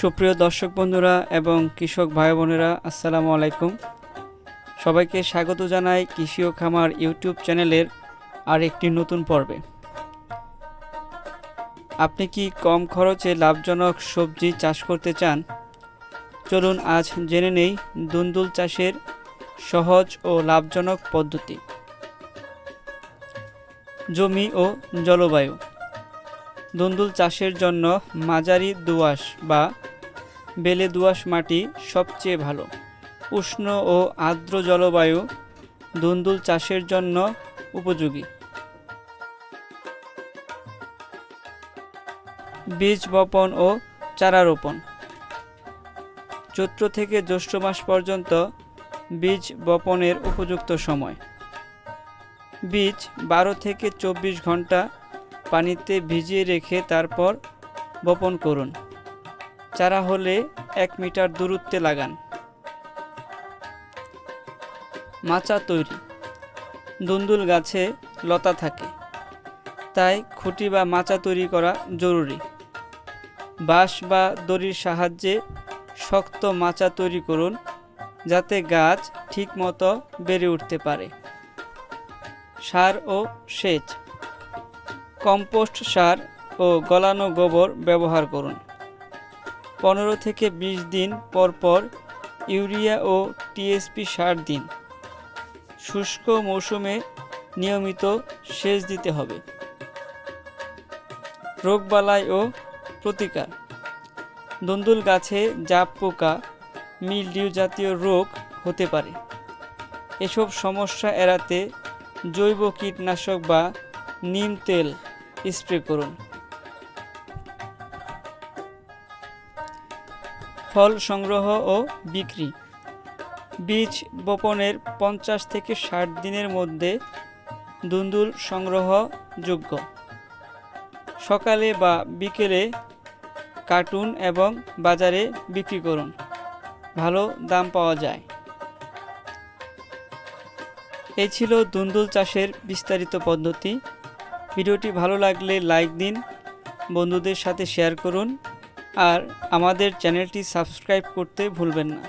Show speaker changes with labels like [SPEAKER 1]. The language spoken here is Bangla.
[SPEAKER 1] সুপ্রিয় দর্শক বন্ধুরা এবং কৃষক ভাই বোনেরা, আসসালামু আলাইকুম। সবাইকে স্বাগত জানাই কৃষি ও খামার ইউটিউব চ্যানেলের আর একটি নতুন পর্বে। আপনি কি কম খরচে লাভজনক সবজি চাষ করতে চান? চলুন আজ জেনে নেই দুন্দুল চাষের সহজ ও লাভজনক পদ্ধতি। জমি ও জলবায়ু। দুন্দুল চাষের জন্য মাঝারি দোআঁশ বা বেলে দোআঁশ মাটি সবচেয়ে ভালো। উষ্ণ ও আর্দ্র জলবায়ু দুন্দুল চাষের জন্য উপযোগী। বীজ বপন ও চারা রোপণ। চৈত্র থেকে জ্যৈষ্ঠ মাস পর্যন্ত বীজ বপনের উপযুক্ত সময়। বীজ বারো থেকে চব্বিশ ঘণ্টা পানিতে ভিজিয়ে রেখে তারপর বপন করুন। চারা হলে এক মিটার দূরত্বে লাগান। মাচা তৈরি। দুন্দুল গাছে লতা থাকে। তাই খুঁটি বা মাচা তৈরি করা জরুরি। বাঁশ বা দড়ির সাহায্যে শক্ত মাচা তৈরি করুন, যাতে গাছ ঠিকমতো বেড়ে উঠতে পারে। সার ও সেচ। কম্পোস্ট সার ও গলানো গোবর ব্যবহার করুন। পনেরো থেকে বিশ দিন পর পর ইউরিয়া ও টিএসপি সার দিন। শুষ্ক মৌসুমে নিয়মিত সেচ দিতে হবে। রোগবালাই ও প্রতিকার। দন্দুল গাছে জাপ পোকা, মিলডিউ জাতীয় রোগ হতে পারে। এসব সমস্যা এড়াতে জৈব কীটনাশক বা নিম তেল স্প্রে করুন। ফল সংগ্রহ ও বিক্রি। বীজ বপনের পঞ্চাশ থেকে ষাট দিনের মধ্যে দুন্দুল সংগ্রহযোগ্য। সকালে বা বিকেলে কার্টুন এবং বাজারে বিক্রি করুন। ভালো দাম পাওয়া যায়। এই ছিল দুন্দুল চাষের বিস্তারিত পদ্ধতি। ভিডিওটি ভালো লাগলে লাইক দিন, বন্ধুদের সাথে শেয়ার করুন, আর আমাদের চ্যানেলটি সাবস্ক্রাইব করতে ভুলবেন না।